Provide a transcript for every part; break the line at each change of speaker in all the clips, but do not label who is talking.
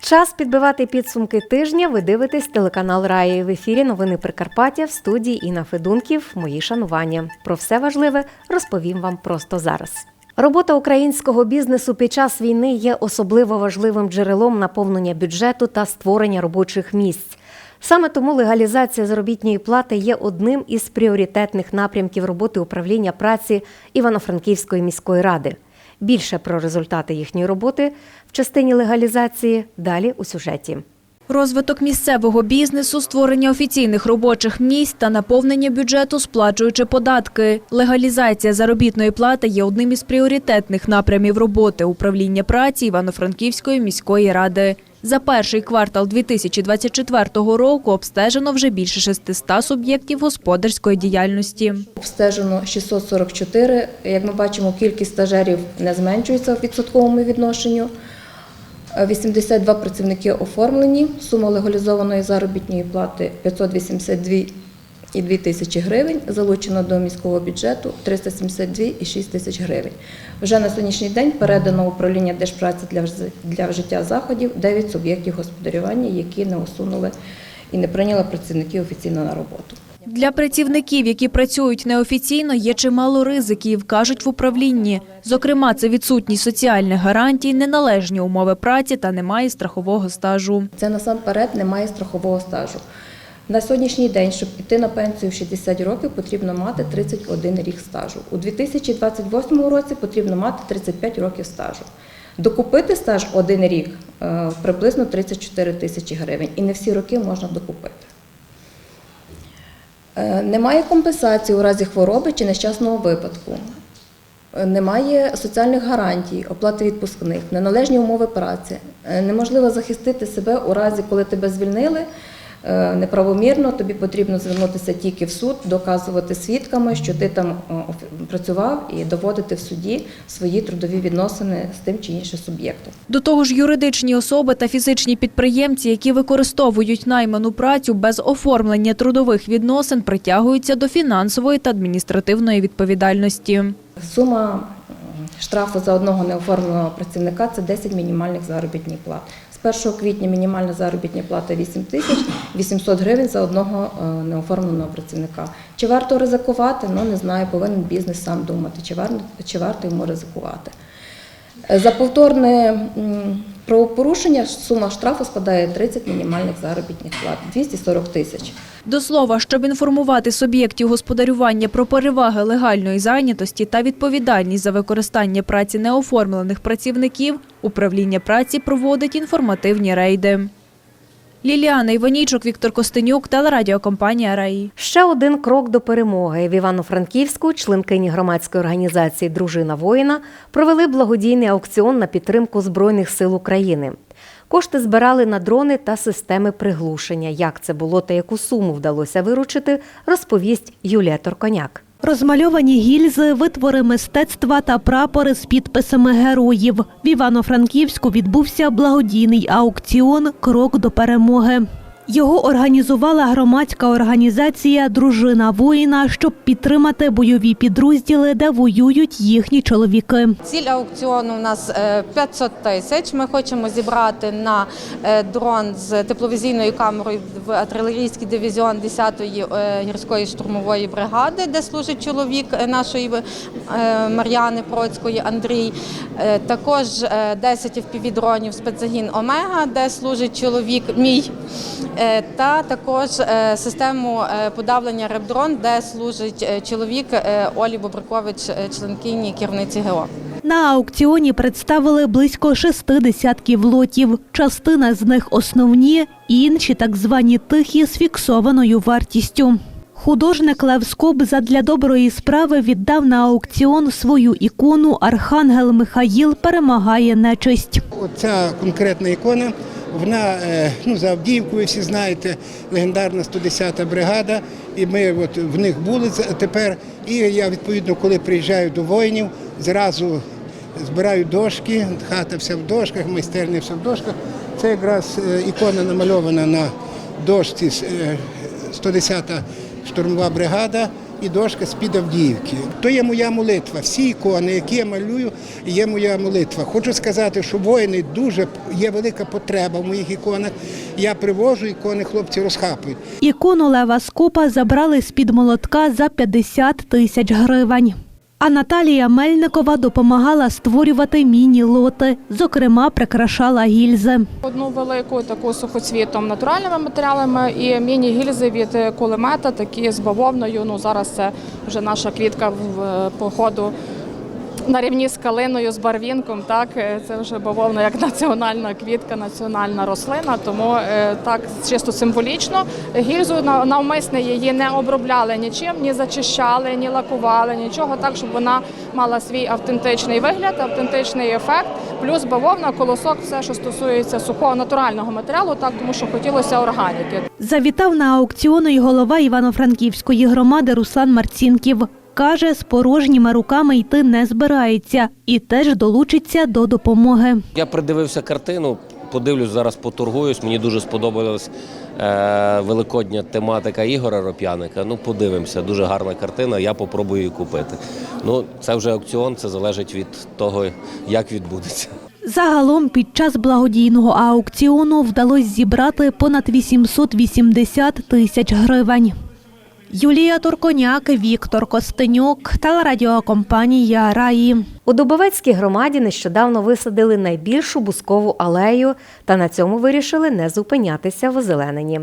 Час підбивати підсумки тижня. Ви дивитесь телеканал Раї в ефірі. Новини Прикарпаття в студії Інна Федунків. Мої шанування. Про все важливе розповім вам просто зараз. Робота українського бізнесу під час війни є особливо важливим джерелом наповнення бюджету та створення робочих місць. Саме тому легалізація заробітної плати є одним із пріоритетних напрямків роботи управління праці Івано-Франківської міської ради. Більше про результати їхньої роботи в частині легалізації далі у сюжеті.
Розвиток місцевого бізнесу, створення офіційних робочих місць та наповнення бюджету, сплачуючи податки. Легалізація заробітної плати є одним із пріоритетних напрямів роботи управління праці Івано-Франківської міської ради. За перший квартал 2024 року обстежено вже більше 600 суб'єктів господарської діяльності.
Обстежено 644. Як ми бачимо, кількість стажерів не зменшується в відсотковому відношенню. Е, 82 працівники оформлені. Сума легалізованої заробітної плати 582,2 тисячі гривень. Залучено до міського бюджету 372,6 тисяч гривень. Вже на сьогоднішній день передано управління Держпраці для вжиття заходів 9 суб'єктів господарювання, які не усунули і не прийняли працівників офіційно на роботу.
Для працівників, які працюють неофіційно, є чимало ризиків, кажуть в управлінні. Зокрема, це відсутність соціальних гарантій, неналежні умови праці та немає страхового стажу.
Це насамперед немає страхового стажу. На сьогоднішній день, щоб піти на пенсію в 60 років, потрібно мати 31 рік стажу. У 2028 році потрібно мати 35 років стажу. Докупити стаж один рік е, приблизно 34 тисячі гривень, і не всі роки можна докупити. Е, Немає компенсації у разі хвороби чи нещасного випадку. Е, Немає соціальних гарантій, оплати відпускних, неналежні умови праці. Е, Неможливо захистити себе у разі, коли тебе звільнили е, неправомірно. Тобі потрібно звернутися тільки в суд, доказувати свідками, що ти там працював, і доводити в суді свої трудові відносини з тим чи іншим суб'єктом.
До того ж, юридичні особи та фізичні підприємці, які використовують найману працю без оформлення трудових відносин, притягуються до фінансової та адміністративної відповідальності.
Сума штрафу за одного неоформленого працівника це 10 мінімальних заробітних плат. З 1 квітня мінімальна заробітна плата 8 тисяч 800 гривень за одного е, неоформленого працівника. Чи варто ризикувати? Ну не знаю, повинен бізнес сам думати, чи варто, чи варто йому ризикувати. Е, За повторне правопорушення сума штрафу складає 30 мінімальних заробітних плат 240 тисяч.
До слова, щоб інформувати суб'єктів господарювання про переваги легальної зайнятості та відповідальність за використання праці неоформлених працівників, управління праці проводить інформативні рейди. Ліліана Іванійчук, Віктор Костенюк, телерадіокомпанія «Раї».
Ще один крок до перемоги. В Івано-Франківську членкині громадської організації Дружина воїна провели благодійний аукціон на підтримку Збройних сил України. Кошти збирали на дрони та системи приглушення. Як це було та яку суму вдалося виручити, розповість Юлія Торконяк.
Розмальовані гільзи, витвори мистецтва та прапори з підписами героїв. В Івано-Франківську відбувся благодійний аукціон Крок до перемоги. Його організувала громадська організація Дружина воїна, щоб підтримати бойові підрозділи, де воюють їхні чоловіки.
Ціль аукціону у нас е, 500 тисяч. Ми хочемо зібрати на е, дрон з тепловізійною камерою в артилерійський дивізіон 10-ї е, гірської штурмової бригади, де служить чоловік е, нашої е, Мар'яни Процької Андрій. Е, Також е, 10 FPV-дронів спецзагін Омега, де служить чоловік мій. Е, Та також е, систему е, подавлення ребдрон, де служить чоловік Олі Бобрикович, членкині керівниці ГО.
На аукціоні представили близько шести десятків лотів. Частина з них основні, інші так звані тихі з фіксованою вартістю. Художник Лев Скоб задля доброї справи віддав на аукціон свою ікону Архангел Михаїл перемагає нечисть.
Оця конкретна ікона, вона е, ну, за Авдіївку, ви всі знаєте, легендарна 110-та бригада, і ми от в них були тепер. І я відповідно, коли приїжджаю до воїнів, зразу збирають дошки, хата вся в дошках, майстерня вся в дошках. Це якраз е, ікона намальована на дошці е, 110-та штурмова бригада і дошка з-під Авдіївки. То є моя молитва. Всі ікони, які я малюю, є моя молитва. Хочу сказати, що воїни дуже є велика потреба в моїх іконах. Я привожу ікони, хлопці розхапують.
Ікону Лева Скопа забрали з-під молотка за 50 тисяч гривень. А Наталія Мельникова допомагала створювати міні-лоти, зокрема, прикрашала гільзи.
Одну велику таку сухоцвітом натуральними матеріалами і міні-гільзи від е, кулемета, такі з бавовною. Ну зараз це вже наша квітка в е, походу на рівні з калиною, з барвінком. Так Е, це вже бавовна як національна квітка, національна рослина. Тому е, так чисто символічно. Гільзу на- навмисне її не обробляли нічим, ні зачищали, ні лакували, нічого так, щоб вона мала свій автентичний вигляд, автентичний ефект. Плюс бавовна, колосок, все, що стосується сухого натурального матеріалу, так тому що хотілося органіки.
Завітав на аукціону й голова Івано-Франківської громади Руслан Марцінків. Каже, з порожніми руками йти не збирається і теж долучиться до допомоги.
Я придивився картину, подивлюсь зараз, поторгуюсь. Мені дуже сподобалась е, великодня тематика Ігора Роп'яника. Ну, подивимося, дуже гарна картина. Я попробую її купити. Ну, це вже аукціон, це залежить від того, як відбудеться.
Загалом під час благодійного аукціону вдалося зібрати понад 880 тисяч гривень. Юлія Турконяк, Віктор Костенюк, телерадіокомпанія Раї.
У Дубовецькій громаді нещодавно висадили найбільшу бускову алею та на цьому вирішили не зупинятися в озелененні.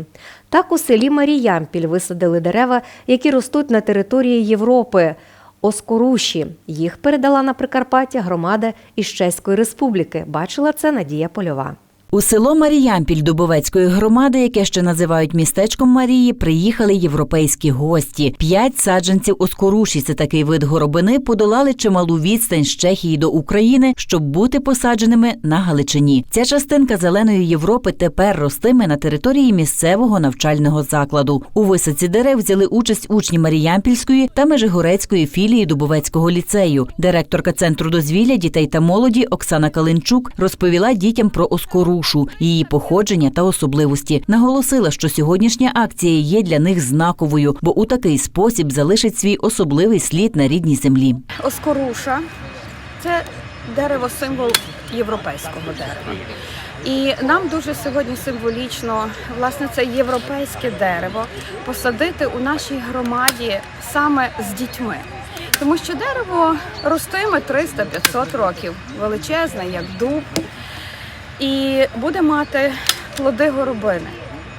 Так у селі Маріямпіль висадили дерева, які ростуть на території Європи. Оскоруші. Їх передала на Прикарпаття громада із Чеської республіки. Бачила це Надія Польова.
У село Маріямпіль Дубовецької громади, яке ще називають містечком Марії, приїхали європейські гості. П'ять саджанців оскоруші, це такий вид горобини, подолали чималу відстань з Чехії до України, щоб бути посадженими на Галичині. Ця частинка зеленої Європи тепер ростиме на території місцевого навчального закладу. У висадці дерев взяли участь учні Маріямпільської та Межигорецької філії Дубовецького ліцею. Директорка центру дозвілля дітей та молоді Оксана Калинчук розповіла дітям про оскорушу, її походження та особливості. Наголосила, що сьогоднішня акція є для них знаковою, бо у такий спосіб залишить свій особливий слід на рідній землі.
Оскоруша це дерево символ європейського дерева. І нам дуже сьогодні символічно власне це європейське дерево посадити у нашій громаді саме з дітьми. Тому що дерево ростиме 300-500 років, величезне, як дуб, і буде мати плоди горобини.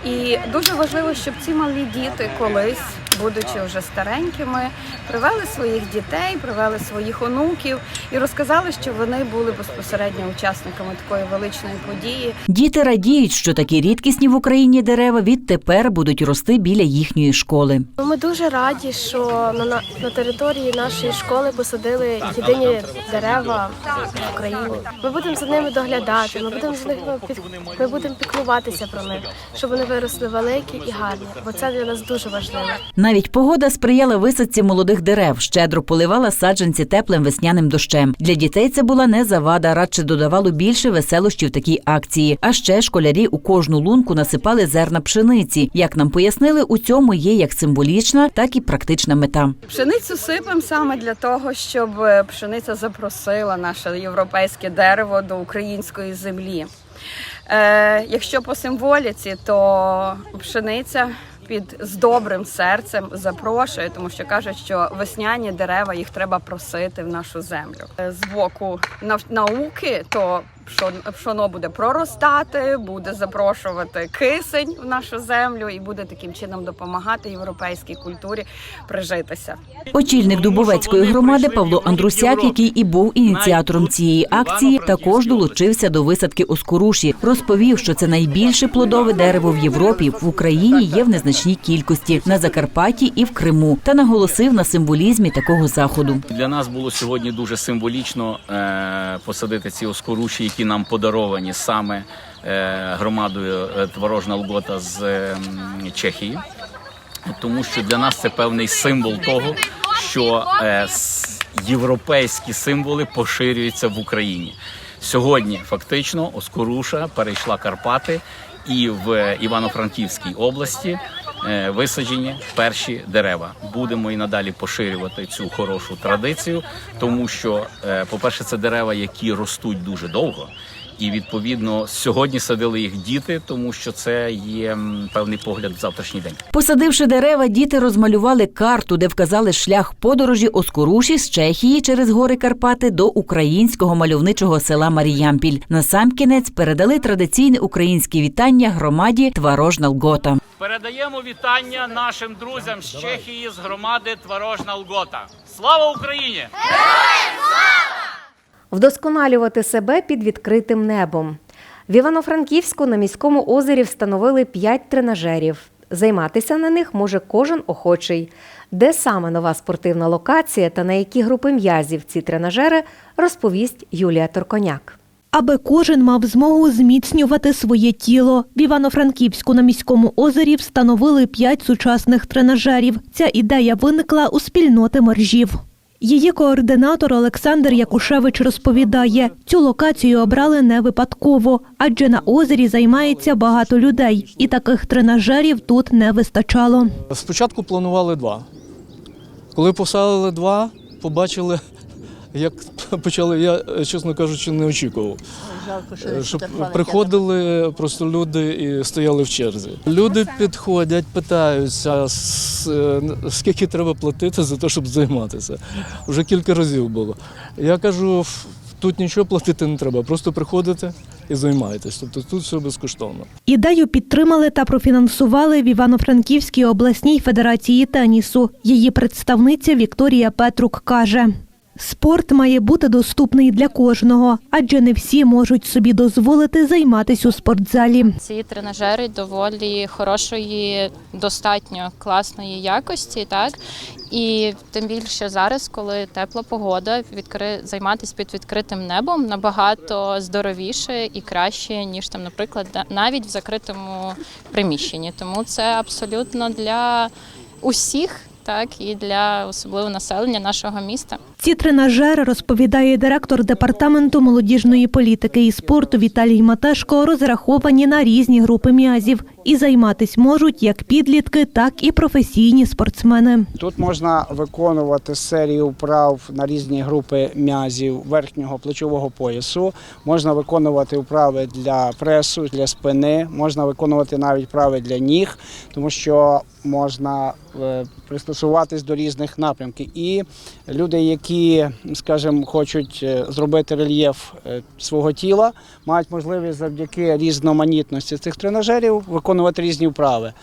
І дуже важливо, щоб ці малі діти колись, будучи вже старенькими, привели своїх дітей, привели своїх онуків і розказали, що вони були безпосередньо учасниками такої величної події.
Діти радіють, що такі рідкісні в Україні дерева відтепер будуть рости біля їхньої школи.
Ми дуже раді, що на, на, на території нашої школи посадили єдині дерева в Україні. Ми будемо за ними доглядати, ми будемо за ними під, ми будемо піклуватися про них, щоб вони виросли великі і гарні, бо це для нас дуже важливо.
Навіть погода сприяла висадці молодих дерев, щедро поливала саджанці теплим весняним дощем. Для дітей це була не завада, радше додавало більше веселощів такій акції. А ще школярі у кожну лунку насипали зерна пшениці. Як нам пояснили, у цьому є як символічна, так і практична мета.
Пшеницю сипемо саме для того, щоб е, пшениця запросила наше європейське дерево до української землі. Е, якщо по символіці, то пшениця під з добрим серцем запрошує, тому що кажуть, що весняні дерева їх треба просити в нашу землю. Е, З боку науки, то пшоно буде проростати, буде запрошувати кисень в нашу землю і буде таким чином допомагати європейській культурі прижитися.
Очільник Дубовецької громади Павло Андрусяк, який і був ініціатором цієї акції, також долучився до висадки оскоруші. Розповів, що це найбільше плодове дерево в Європі. В Україні є в незначній кількості на Закарпатті і в Криму. Та наголосив на символізмі такого заходу.
Для нас було сьогодні дуже символічно е, посадити ці оскоруші, які нам подаровані саме е, громадою е, Творожна Лгота з е, Чехії. Тому що для нас це певний символ того, що е, європейські символи поширюються в Україні. Сьогодні фактично Оскоруша перейшла Карпати, і в Івано-Франківській області висаджені перші дерева. Будемо і надалі поширювати цю хорошу традицію, тому що, е, по-перше, це дерева, які ростуть дуже довго. І відповідно сьогодні садили їх діти, тому що це є певний погляд в завтрашній день.
Посадивши дерева, діти розмалювали карту, де вказали шлях подорожі Оскоруші з Чехії через гори Карпати до українського мальовничого села Маріямпіль. Насамкінець передали традиційне українське вітання громаді Творожна Лгота.
Передаємо вітання нашим друзям з Чехії з громади Творожна Лгота. Слава Україні!
Вдосконалювати себе під відкритим небом. В Івано-Франківську на міському озері встановили 5 тренажерів. Займатися на них може кожен охочий. Де саме нова спортивна локація та на які групи м'язів ці тренажери, розповість Юлія Торконяк.
Аби кожен мав змогу зміцнювати своє тіло. В Івано-Франківську на міському озері встановили п'ять сучасних тренажерів. Ця ідея виникла у спільноти моржів. Її координатор Олександр Якушевич розповідає, цю локацію обрали не випадково, адже на озері займається багато людей, і таких тренажерів тут не вистачало.
Спочатку планували два. Коли посадили два, побачили, як почали, я, чесно кажучи, не очікував. Щоб приходили просто люди і стояли в черзі. Люди підходять, питаються, е, скільки треба платити за те, щоб займатися. Вже кілька разів було. Я кажу, тут нічого платити не треба, просто приходите і займаєтесь. Тобто тут все безкоштовно.
Ідею підтримали та профінансували в Івано-Франківській обласній федерації тенісу. Її представниця Вікторія Петрук каже. Спорт має бути доступний для кожного, адже не всі можуть собі дозволити займатися у спортзалі.
Ці тренажери доволі хорошої, достатньо класної якості, так і тим більше зараз, коли тепла погода, відкри... займатися під відкритим небом набагато здоровіше і краще, ніж там, наприклад, навіть в закритому приміщенні. Тому це абсолютно для усіх, так і для особливо населення нашого міста.
Ці тренажери, розповідає директор департаменту молодіжної політики і спорту Віталій Матешко, розраховані на різні групи м'язів і займатись можуть як підлітки, так і професійні спортсмени.
Тут можна виконувати серію вправ на різні групи м'язів верхнього плечового поясу. Можна виконувати вправи для пресу, для спини, можна виконувати навіть вправи для ніг, тому що можна е, пристосуватись до різних напрямків. І люди, які, скажімо, хочуть е, зробити рельєф е, свого тіла, мають можливість завдяки різноманітності цих тренажерів виконувати різні вправи.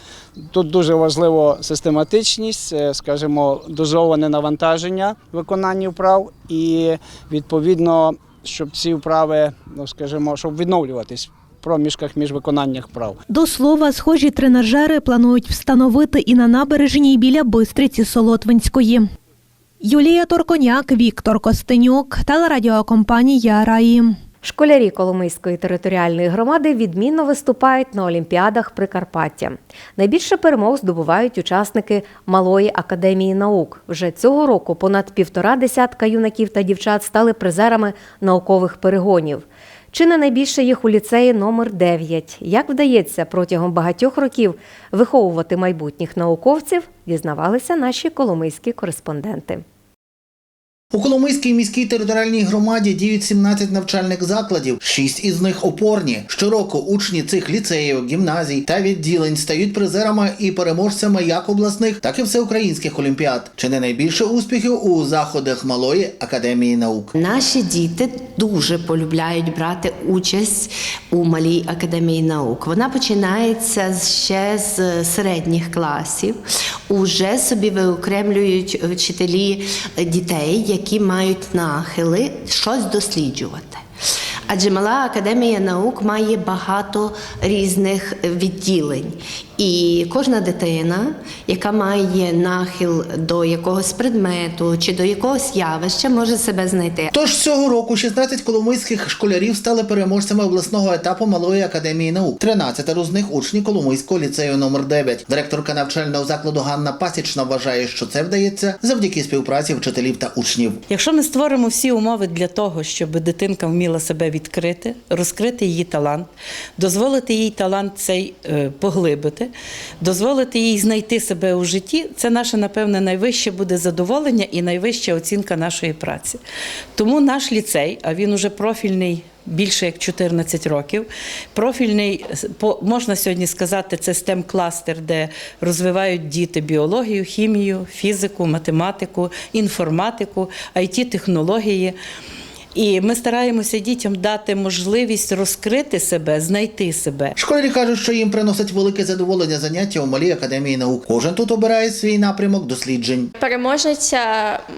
Тут дуже важливо систематичність, е, скажімо, дозоване навантаження виконання вправ і відповідно, щоб ці вправи, ну скажімо, щоб відновлюватись проміжках між виконанням вправ.
До слова, схожі тренажери планують встановити і на набережній біля Бистриці Солотвинської. Юлія Торконяк, Віктор Костенюк, телерадіокомпанія Раї.
Школярі Коломийської територіальної громади відмінно виступають на Олімпіадах Прикарпаття. Найбільше перемог здобувають учасники Малої академії наук. Вже цього року понад півтора десятка юнаків та дівчат стали призерами наукових перегонів. Чи не найбільше їх у ліцеї номер 9 Як вдається протягом багатьох років виховувати майбутніх науковців, дізнавалися наші коломийські кореспонденти.
У Коломийській міській територіальній громаді діють 17 навчальних закладів, 6 із них опорні. Щороку учні цих ліцеїв, гімназій та відділень стають призерами і переможцями як обласних, так і всеукраїнських олімпіад. Чи не найбільше успіхів у заходах малої академії наук?
Наші діти дуже полюбляють брати участь у малій академії наук. Вона починається ще з середніх класів. Уже собі виокремлюють вчителі дітей, які мають нахили щось досліджувати. Адже мала академія наук має багато різних відділень. І кожна дитина, яка має нахил до якогось предмету чи до якогось явища, може себе знайти.
Тож цього року 16 коломийських школярів стали переможцями обласного етапу Малої академії наук. 13 з них учні Коломийського ліцею номер 9 Директорка навчального закладу Ганна Пасічна вважає, що це вдається завдяки співпраці вчителів та учнів.
Якщо ми створимо всі умови для того, щоб дитинка вміла себе відкрити, розкрити її талант, дозволити їй талант цей е, поглибити, дозволити їй знайти себе у житті, це наше, напевне, найвище буде задоволення і найвища оцінка нашої праці. Тому наш ліцей, а він уже профільний. Більше як 14 років. Профільний, можна сьогодні сказати, це stem кластер де розвивають діти біологію, хімію, фізику, математику, інформатику, it технології І ми стараємося дітям дати можливість розкрити себе, знайти себе.
Школярі кажуть, що їм приносить велике задоволення заняття у малій академії наук. Кожен тут обирає свій напрямок досліджень.
Переможниця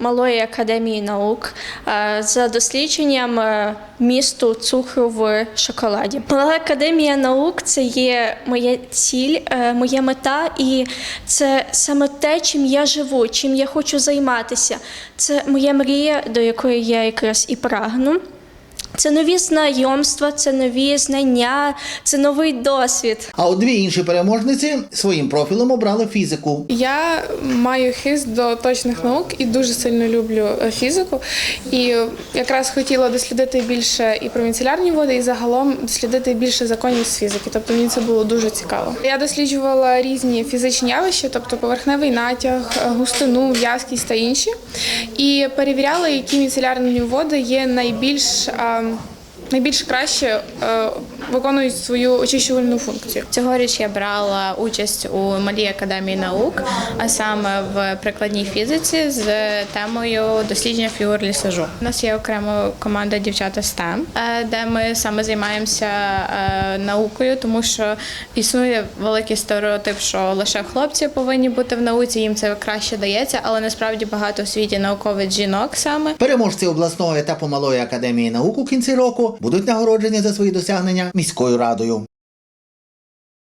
Малої академії наук е, за дослідженням е, місту цукру в шоколаді. Мала академія наук це є моя ціль, е, моя мета, і це саме те, чим я живу, чим я хочу займатися. Це моя мрія, до якої я якраз і прагну. inferno. Це нові знайомства, це нові знання, це новий досвід.
А от дві інші переможниці своїм профілем обрали фізику.
Я маю хист до точних наук і дуже сильно люблю е, фізику. І якраз хотіла дослідити більше і про міцелярні води, і загалом дослідити більше законів з фізики. Тобто мені це було дуже цікаво. Я досліджувала різні фізичні явища, тобто поверхневий натяг, е, густину, в'язкість та інші. І перевіряла, які міцелярні води є найбільш найбільш краще е, виконують свою очищувальну функцію.
Цьогоріч я брала участь у малій академії наук, а саме в прикладній фізиці з темою дослідження фігур лісажу. У нас є окрема команда дівчата STEM, е, де ми саме займаємося е, наукою, тому що існує великий стереотип, що лише хлопці повинні бути в науці, їм це краще дається, але насправді багато у світі науковець жінок саме.
Переможці обласного етапу малої академії наук у кінці року будуть нагороджені за свої досягнення міською радою.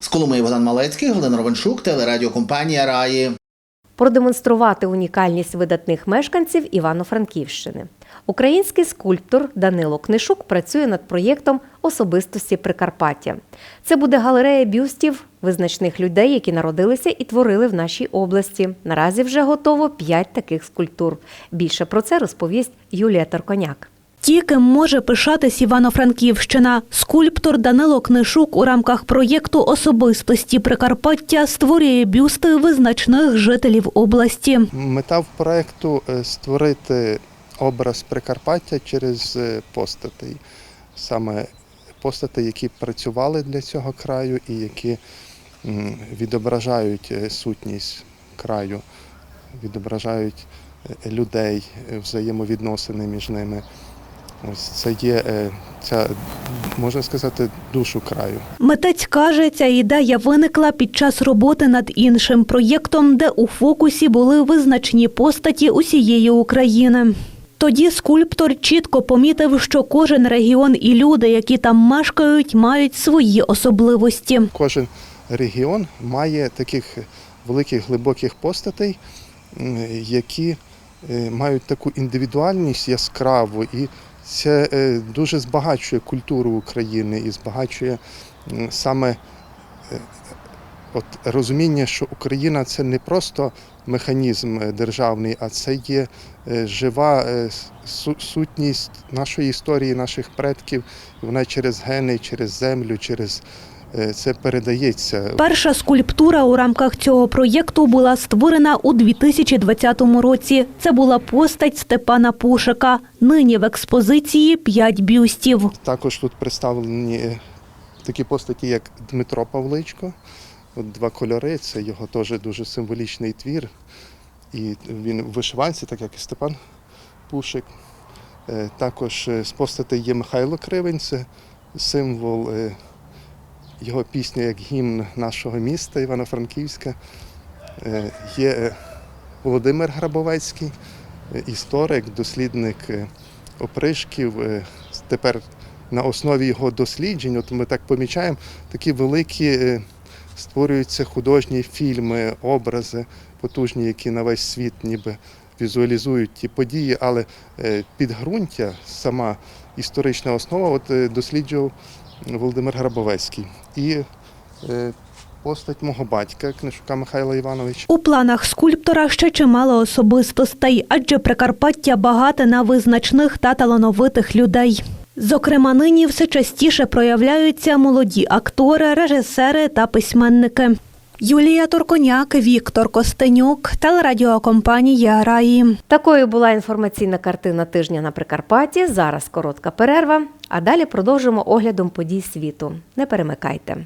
З Коломиї Богдан Малецький, Галина Ровеншук, телерадіокомпанія Раї.
продемонструвати унікальність видатних мешканців Івано-Франківщини. Український скульптор Данило Книшук працює над проєктом особистості Прикарпаття. Це буде галерея бюстів визначних людей, які народилися і творили в нашій області. Наразі вже готово п'ять таких скульптур. Більше про це розповість Юлія Тарконяк.
Ті, ким може пишатись Івано-Франківщина. Скульптор Данило Книшук у рамках проєкту особистості Прикарпаття створює бюсти визначних жителів області.
Мета проекту е, створити образ Прикарпаття через е, постатей, саме постатей, які працювали для цього краю і які відображають е, сутність краю, відображають людей, взаємовідносини між ними. Ось це є е, ця, можна сказати, душу краю.
Митець каже, ця ідея виникла під час роботи над іншим проєктом, де у фокусі були визначні постаті усієї України. Тоді скульптор чітко помітив, що кожен регіон і люди, які там мешкають, мають свої особливості.
Кожен регіон має таких великих глибоких постатей, які е, мають таку індивідуальність яскраву, і це е, дуже збагачує культуру України і збагачує саме е, от розуміння, що Україна це не просто механізм е, державний, а це є жива сутність нашої історії, наших предків. Вона через гени, через землю, через це передається.
Перша скульптура у рамках цього проєкту була створена у 2020 році. Це була постать Степана Пушика. Нині в експозиції п'ять бюстів.
Також тут представлені е, такі постаті, як Дмитро Павличко. От два кольори, це його теж дуже символічний твір. І він в вишиванці, так як і Степан Пушик. Е, Також е, з постатей є Михайло Кривень, це символ е, його пісня як гімн нашого міста Івано-Франківська. Е, Є е, Володимир Грабовецький, е, історик, дослідник опришків, тепер на основі його досліджень, от ми так помічаємо, такі великі створюються художні фільми, образи потужні, які на весь світ ніби візуалізують ті події, але підґрунтя, сама історична основа, от досліджував Володимир Грабовецький. І е, постать мого батька, книжука Михайла Івановича.
У планах скульптора ще чимало особистостей, адже Прикарпаття багате на визначних та талановитих людей. Зокрема, нині все частіше проявляються молоді актори, режисери та письменники. Юлія Турконяк, Віктор Костенюк, телерадіокомпанія Раї.
Такою була інформаційна картина тижня на Прикарпатті. Зараз коротка перерва, а далі продовжимо оглядом подій світу. Не перемикайте.